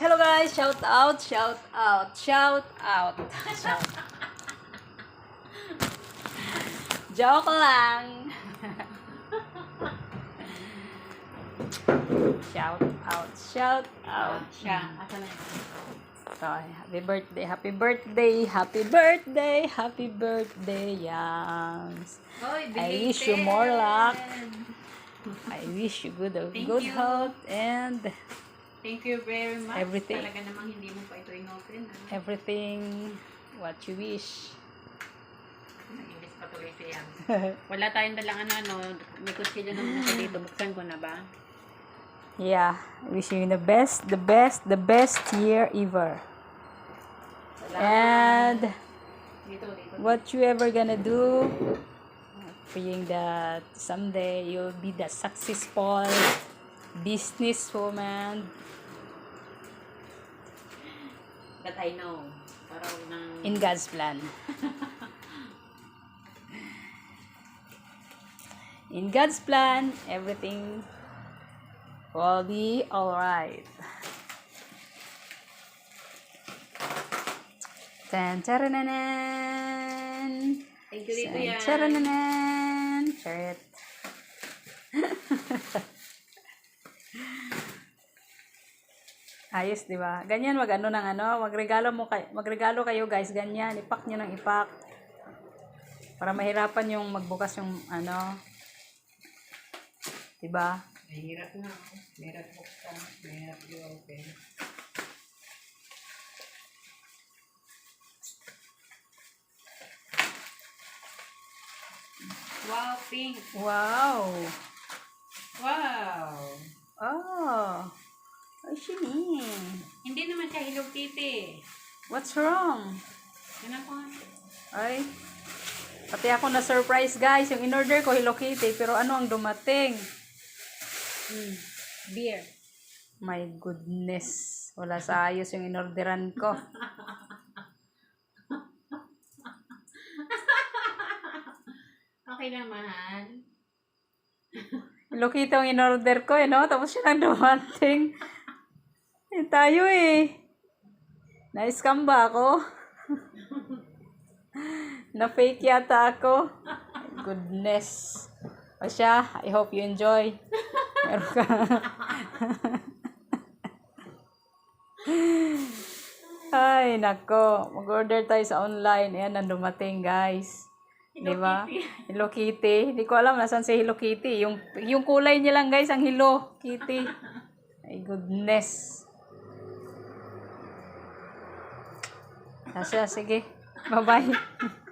guys, shout out, shout out, shout out. Shout. Joke lang. shout out, shout out. Siya. Asa na? So, happy birthday, happy birthday, happy birthday, happy birthday, Yams. Oy, I wish you more luck. I wish you good, Thank good you. health and Thank you very much. Everything. Talaga namang hindi mo pa ito inopen. Ah. everything what you wish. Nag-imbis pa tuloy siya. Wala tayong dalang ano, ano. May kutsilyo naman ako dito. Buksan ko na ba? Yeah, I wish you the best, the best, the best year ever. And Dito, dito. what you ever gonna do, praying that someday you'll be the successful businesswoman That I know. Para huwag nang... in God's plan. in God's plan, everything will be alright. Tan tarananan. Thank you Tan yan. tarananan. Charit. Ayos, di ba? Ganyan wag ano ng ano, magregalo mo kay magregalo kayo guys, ganyan, ipak niyo ng ipak. Para mahirapan yung magbukas yung ano. Di ba? Mahirap na. Mahirap buksan. Mahirap i-open. Wow, pink. Wow. Wow. Oh. Ay, shini. Hindi naman siya Hello Kitty. What's wrong? Yan ako. Ay. Pati ako na surprise guys, yung in-order ko Hello Kitty, pero ano ang dumating? Mm. Beer. My goodness. Wala sa ayos yung inorderan ko. Okay mahal. Hello Kitty ang in-order ko eh, no? Tapos siya nang dumating. Tayo eh. Na-scam ba ako? Na-fake yata ako. Goodness. O siya, I hope you enjoy. Meron ka. Ay, nako. Mag-order tayo sa online. Ayan, ang dumating, guys. Di ba? Hello Kitty. Hindi ko alam nasan si Hello Kitty. Yung, yung kulay niya lang, guys, ang Hello Kitty. My goodness. Asya, sige. Bye-bye.